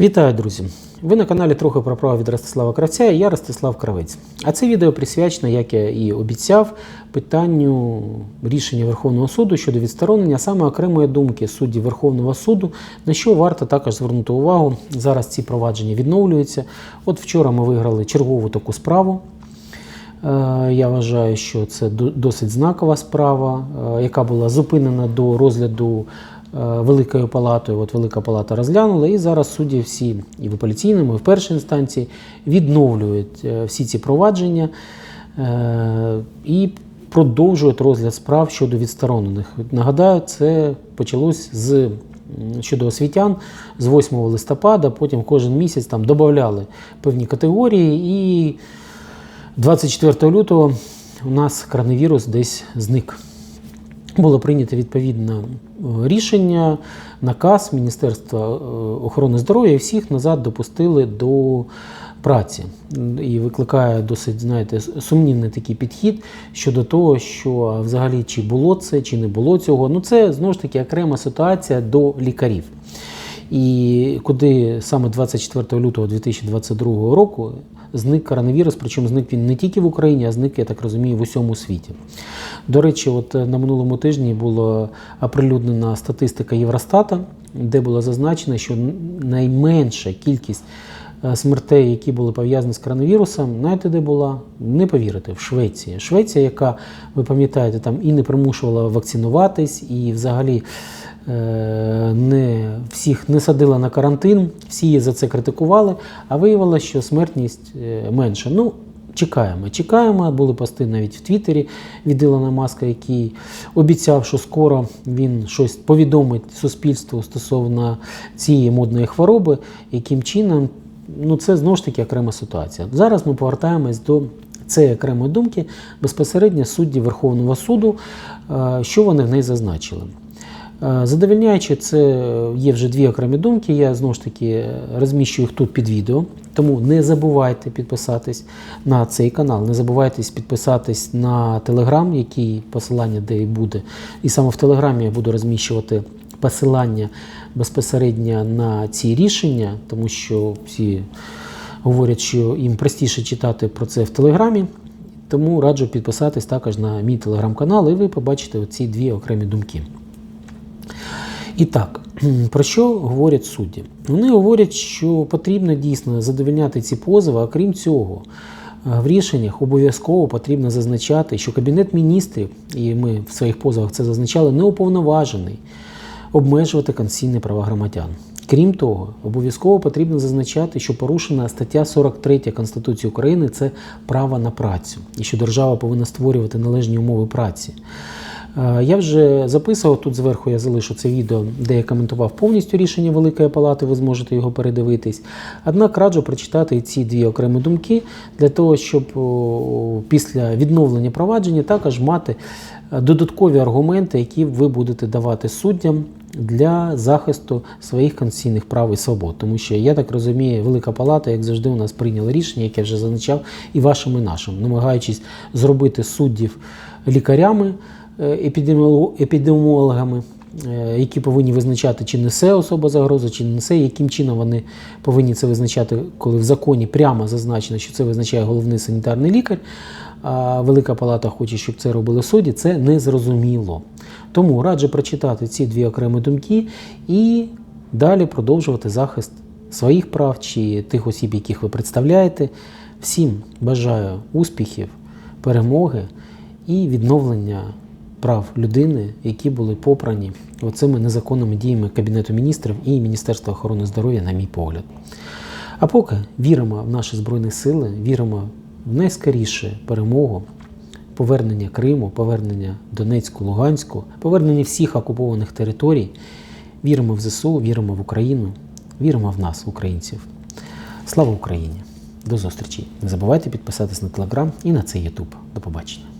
Вітаю, друзі! Ви на каналі трохи про право від Ростислава Кравця і я Ростислав Кравець. А це відео присвячено, як я і обіцяв, питанню рішення Верховного суду щодо відсторонення саме окремої думки суддів Верховного суду, на що варто також звернути увагу. Зараз ці провадження відновлюються. От вчора ми виграли чергову таку справу. Е, Я вважаю, що це досить знакова справа, е, яка була зупинена до розгляду Великою палатою. От Велика палата розглянула, і зараз судді всі і в апеляційному, і в першій інстанції відновлюють е, всі ці провадження е, і продовжують розгляд справ щодо відсторонених. Нагадаю, це почалось з щодо освітян з 8 листопада, потім кожен місяць там додавали певні категорії і 24 лютого у нас коронавірус десь зник. Було прийнято відповідне е, рішення, наказ Міністерства е, охорони здоров'я і всіх назад допустили до праці. І викликає досить, знаєте, сумнівний такий підхід щодо того, що взагалі чи було це, чи не було цього. Ну це знову ж таки окрема ситуація до лікарів. І куди саме 24 лютого 2022 року зник коронавірус, причому зник він не тільки в Україні, а зник, я так розумію, в усьому світі. До речі, от е, на минулому тижні була оприлюднена статистика Євростата, де було зазначено, що найменша кількість смертей, які були пов'язані з коронавірусом, знаєте, де була? Не повірите, в Швеції. Швеція, яка, ви пам'ятаєте, там і не примушувала вакцинуватись, і взагалі е, не всіх не садила на карантин, всі її за це критикували, а виявилося, що смертність е, менша. Ну, чекаємо, чекаємо. Були пости навіть в Твіттері від Ілона Маска, який обіцяв, що скоро він щось повідомить суспільству стосовно цієї модної хвороби, яким чином. Ну, це знову ж таки окрема ситуація. Зараз ми повертаємось до цієї окремої думки безпосередньо судді Верховного суду, е, що вони в неї зазначили. Е, Задовільняючи, це є вже дві окремі думки. Я знову ж таки розміщую їх тут під відео. Тому не забувайте підписатись на цей канал, не забувайте підписатись на телеграм, який посилання де і буде. І саме в телеграмі я буду розміщувати посилання безпосередньо на ці рішення, тому що всі говорять, що їм простіше читати про це в телеграмі. Тому раджу підписатись також на мій телеграм-канал, і ви побачите ці дві окремі думки. І так, про що говорять судді? Вони говорять, що потрібно дійсно задовольняти ці позови, а крім цього, е, в рішеннях обов'язково потрібно зазначати, що Кабінет міністрів, і ми в своїх позовах це зазначали, не уповноважений обмежувати конституційні права громадян. Крім того, обов'язково потрібно зазначати, що порушена стаття 43 Конституції України це право на працю, і що держава повинна створювати належні умови праці. Е, Я вже записував тут зверху, я залишу це відео, де я коментував повністю рішення Великої Палати, ви зможете його передивитись. Однак раджу прочитати ці дві окремі думки для того, щоб після відновлення провадження також мати е, додаткові аргументи, які ви будете давати суддям для захисту своїх конституційних прав і свобод. Тому що я так розумію, Велика Палата, як завжди, у нас прийняла рішення, яке вже зазначав, і вашим, і нашим, намагаючись зробити суддів лікарями епідеміологами, е, які повинні визначати, чи несе особа загрозу, чи не несе, яким чином вони повинні це визначати, коли в законі прямо зазначено, що це визначає головний санітарний лікар. А Велика Палата хоче, щоб це робили судді, це незрозуміло. Тому раджу прочитати ці дві окремі думки і далі продовжувати захист своїх прав чи тих осіб, яких ви представляєте. Всім бажаю успіхів, перемоги і відновлення прав людини, які були попрані оцими незаконними діями Кабінету міністрів і Міністерства охорони здоров'я, на мій погляд. А поки віримо в наші Збройні Сили, віримо в найскоріше перемогу, повернення Криму, повернення Донецьку, Луганську, повернення всіх окупованих територій. Віримо в ЗСУ, віримо в Україну, віримо в нас, українців. Слава Україні! До зустрічі! Не забувайте підписатись на телеграм і на цей Ютуб. До побачення!